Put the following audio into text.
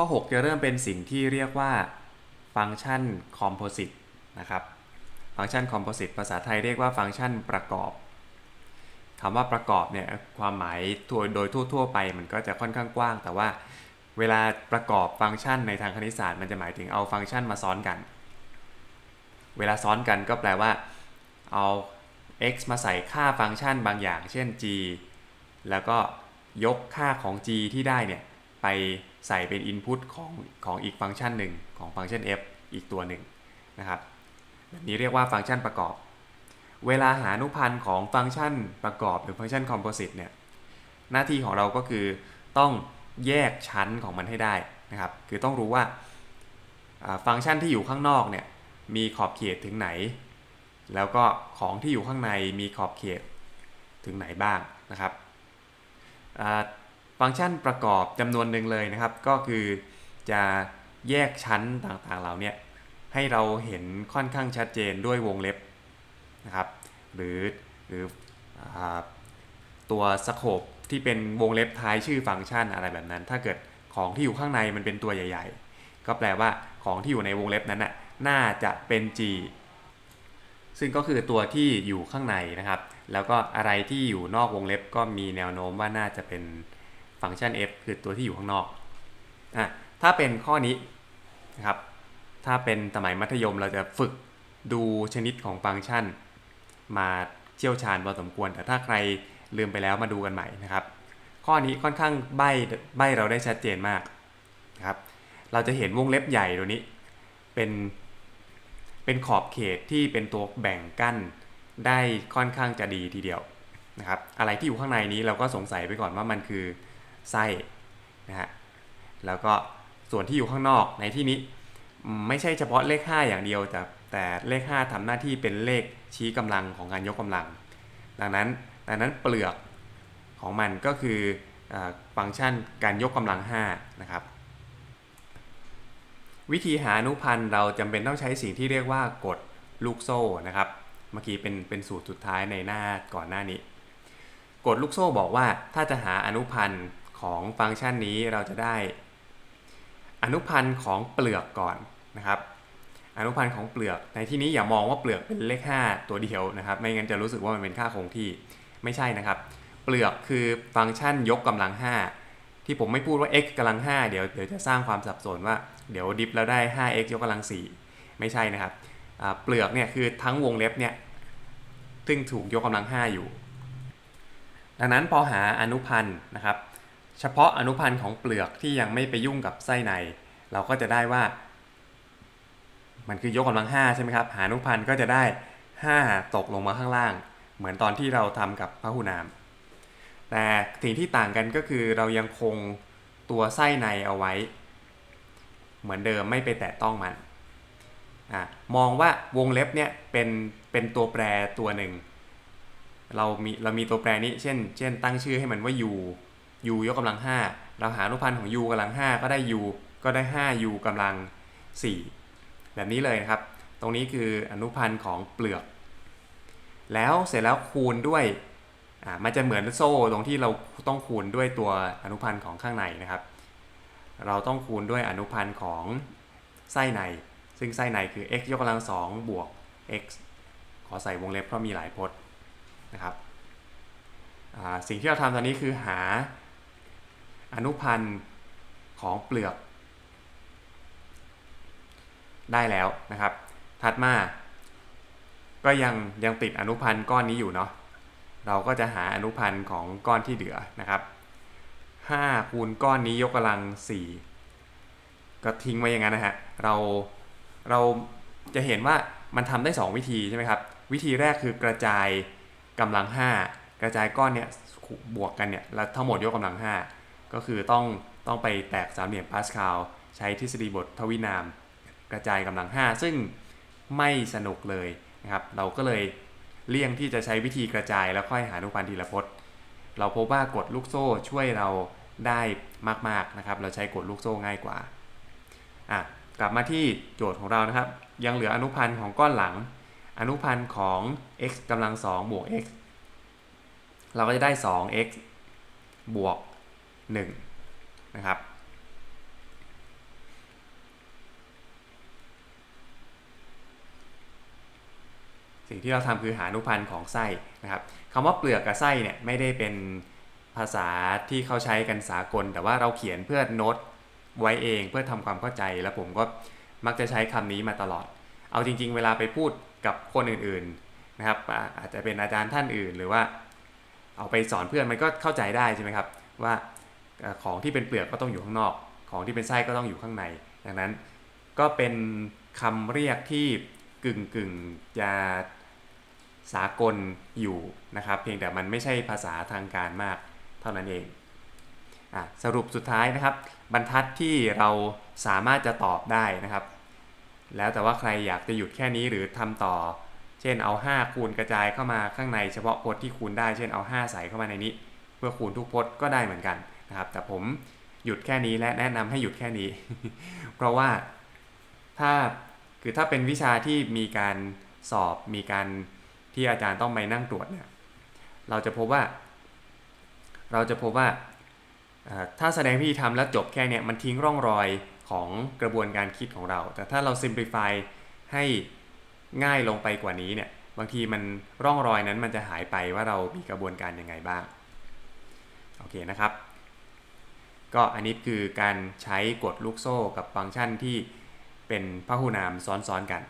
ข้อ 6 จะเริ่มเป็นสิ่งที่เรียกว่าฟังก์ชันคอมโพสิตนะครับ ฟังก์ชันคอมโพสิตภาษาไทยเรียกว่าฟังก์ชันประกอบคำว่าประกอบเนี่ยความหมายโดยทั่ว ๆ ไปมันก็จะค่อนข้างกว้าง แต่ว่าเวลาประกอบฟังก์ชันในทางคณิตศาสตร์มันจะหมายถึงเอาฟังก์ชันมาซ้อนกัน เวลาซ้อนกันก็แปลว่า เอา x มาใส่ค่าฟังก์ชันบางอย่าง เช่น g แล้วก็ยกค่าของ g ที่ได้เนี่ย ไปใส่เป็น input ของของอีกฟังก์ชันหนึ่งของฟังก์ชัน f อีกตัวหนึ่งนะครับแบบนี้เรียกว่าฟังก์ชันประกอบ เวลาหาอนุพันธ์ของฟังก์ชันประกอบหรือฟังก์ชันคอมโพสิตเนี่ยหน้าที่ของเราก็คือต้องแยกชั้นของมันให้ได้นะครับ คือต้องรู้ว่าฟังก์ชันที่อยู่ข้างนอกเนี่ยมีขอบเขตถึงไหน แล้วก็ของที่อยู่ข้างในมีขอบเขตถึงไหนบ้างนะครับ ฟังก์ชันประกอบจำนวนหนึ่งเลยนะครับ ก็คือจะแยกชั้นต่างๆเหล่านี้ให้เราเห็นค่อนข้างชัดเจนด้วยวงเล็บนะครับ หรือหรืออตัวสโคปที่เป็นวงเล็บท้ายชื่อฟังก์ชันอะไรแบบนั้น ถ้าเกิดของที่อยู่ข้างในมันเป็นตัวใหญ่ ๆ ก็แปลว่าของที่อยู่ในวงเล็บนั้นน่ะน่าจะเป็น g ซึ่งก็คือตัวที่อยู่ข้างในนะครับ แล้วก็อะไรที่อยู่นอกวงเล็บก็มีแนวโน้มว่าน่าจะเป็น ฟังก์ชัน f คือตัวที่อยู่ข้างนอกอะถ้าเป็นข้อนี้นะครับถ้าเป็นสมัยมัธยมเราจะฝึกดูชนิดของฟังก์ชัน มาเชี่ยวชาญพอสมควร แต่ถ้าใครลืมไปแล้วมาดูกันใหม่นะครับ ข้อนี้ค่อนข้างใบใบเราได้ชัดเจนมากนะครับเราจะเห็นวงเล็บใหญ่ตัวนี้เป็นเป็นขอบเขตที่เป็นตัวแบ่งกั้นได้ค่อนข้างจะดีทีเดียวนะครับอะไรที่อยู่ข้างในนี้เราก็สงสัยไปก่อนว่ามันคือ ไส้นะฮะแล้วก็ส่วนที่อยู่ข้างนอกในที่นี้ไม่ใช่เฉพาะเลข 5 อย่างเดียว แต่แต่เลข 5ทำหน้าที่เป็นเลขชี้กำลังของการยกกำลัง ดังนั้นดังนั้นเปลือกของมันก็คือฟังก์ชันการยกกำลัง5นะครับวิธีหาอนุพันธ์เราจำเป็นต้องใช้สิ่งที่เรียกว่ากฎลูกโซ่นะครับ เมื่อกี้เป็นเป็นสูตรสุดท้ายในหน้าก่อนหน้านี้กฎลูกโซ่บอกว่าถ้าจะหาอนุพันธ์ ของฟังก์ชันนี้เราจะได้ อนุพันธ์ของเปลือกก่อนนะครับ อนุพันธ์ของเปลือก ในที่นี้อย่ามองว่าเปลือกเป็นเลข 5 ตัวเดียวนะครับ ไม่งั้นจะรู้สึกว่ามันเป็นค่าคงที่ไม่ใช่นะครับ เปลือกคือฟังก์ชันยกกำลัง 5 ที่ผมไม่พูดว่า x กำลัง 5 เดี๋ยวเดี๋ยวจะสร้างความสับสนว่าเดี๋ยวดิฟแล้วได้ 5x ยกกำลัง 4 ไม่ใช่นะครับเปลือกเนี่ยคือทั้งวงเล็บเนี่ยซึ่งถูกยกกำลัง 5 อยู่ ดังนั้นพอหาอนุพันธ์นะครับ เฉพาะอนุพันธ์ของเปลือกที่ยังไม่ไปยุ่งกับไส้ใน เราก็จะได้ว่า มันคือยกกำลัง5ใช่ไหมครับ หาอนุพันธ์ก็จะได้ 5 ตกลงมาข้างล่าง เหมือนตอนที่เราทำกับพหุนาม แต่สิ่งที่ต่างกันก็คือเรายังคงตัวไส้ในเอาไว้ เหมือนเดิมไม่ไปแตะต้องมันอมองว่าวงเล็บเนี่ยเป็นเป็นตัวแปรตัวหนึ่ง เรามีเรามีตัวแปรนี้เช่น เช่นตั้งชื่อให้มันว่า u u ยกกำลัง 5 เราหาอนุพันธ์ของ u กำลัง 5 ก็ได้ u ก็ได้ 5u กำลัง 4 แบบนี้เลยนะครับ ตรงนี้คืออนุพันธ์ของเปลือก แล้วเสร็จแล้วคูณด้วยอ่ามันจะเหมือนโซ่ตรงที่เราต้องคูณด้วยตัวอนุพันธ์ของข้างในนะครับ เราต้องคูณด้วยอนุพันธ์ของไส้ใน ซึ่งไส้ในคือ x ยกกำลัง2บวก x ขอใส่วงเล็บเพราะมีหลายพจน์นะครับสิ่งที่เราทำตอนนี้คือหา อนุพันธ์ของเปลือก ได้แล้วนะครับ ถัดมา ก็ยังยังติดอนุพันธ์ก้อนนี้อยู่เนาะเราก็จะหาอนุพันธ์ของก้อนที่เหลือนะครับ5คูณก้อนนี้ยกกำลัง 4 ก็ทิ้งไว้อย่างนั้นนะฮะเราเราจะเห็นว่ามันทำได้ 2 วิธีใช่ไหมครับ วิธีแรกคือกระจายกำลัง 5 กระจายก้อนเนี่ยบวกกันเนี่ยแล้วทั้งหมดยกกำลัง 5 ก็คือต้องต้องไปแตกสามเหลี่ยมพาสคาลใช้ทฤษฎีบททวินาม กระจายกำลัง 5 ซึ่งไม่สนุกเลยนะครับ เราก็เลยเลี่ยงที่จะใช้วิธีกระจายแล้วค่อยหาอนุพันธ์ทีละพจน์ เราพบว่ากดลูกโซ่ช่วยเราได้มากๆนะครับ เราใช้กดลูกโซ่ง่ายกว่าอะกลับมาที่โจทย์ของเรานะครับ ยังเหลืออนุพันธ์ของก้อนหลัง อนุพันธ์ของ x กำลัง2บวก x เราก็จะได้ 2x บวก 1นะครับสิ่งที่เราทำคือหาอนุพันธ์ของไส้นะครับคำว่าเปลือกกับไส้เนี่ยไม่ได้เป็นภาษาที่เขาใช้กันสากล แต่ว่าเราเขียนเพื่อโน้ตไว้เองเพื่อทำความเข้าใจ แล้วผมก็มักจะใช้คำนี้มาตลอด เอาจริง ๆ เวลาไปพูดกับคนอื่นๆนะครับ อาจจะเป็นอาจารย์ท่านอื่น หรือว่าเอาไปสอนเพื่อนมันก็เข้าใจได้ใช่ไหมครับว่า ของที่เป็นเปลือกก็ต้องอยู่ข้างนอก ของที่เป็นไส้ก็ต้องอยู่ข้างใน ดังนั้นก็เป็นคำเรียกที่กึ่งกึ่งจะสากลอยู่นะครับ เพียงแต่มันไม่ใช่ภาษาทางการมากเท่านั้นเองอสรุปสุดท้ายนะครับ บรรทัดที่เราสามารถจะตอบได้นะครับ แล้วแต่ว่าใครอยากจะหยุดแค่นี้หรือทำต่อ เช่นเอา 5 คูณกระจายเข้ามาข้างในเฉพาะพจน์ที่คูณได้ เช่นเอา 5 ใส่เข้ามาในนี้ เพื่อคูณทุกพจน์ก็ได้เหมือนกัน นะครับแต่ผมหยุดแค่นี้และแนะนำให้หยุดแค่นี้ เพราะว่าถ้าคือถ้าเป็นวิชาที่มีการสอบมีการที่อาจารย์ต้องไปนั่งตรวจเนี่ยเราจะพบว่า เราจะพบว่าถ้าแสดงพิธีทำแล้วจบแค่เนี้ยมันทิ้งร่องรอยของกระบวนการคิดของเรา แต่ถ้าเรา simplify ให้ง่ายลงไปกว่านี้เนี่ยบางทีมันร่องรอยนั้นมันจะหายไปว่าเรามีกระบวนการยังไงบ้าง โอเคนะครับ ก็อันนี้คือการใช้กฎลูกโซ่กับฟังก์ชันที่เป็นพหูนามซ้อนๆกัน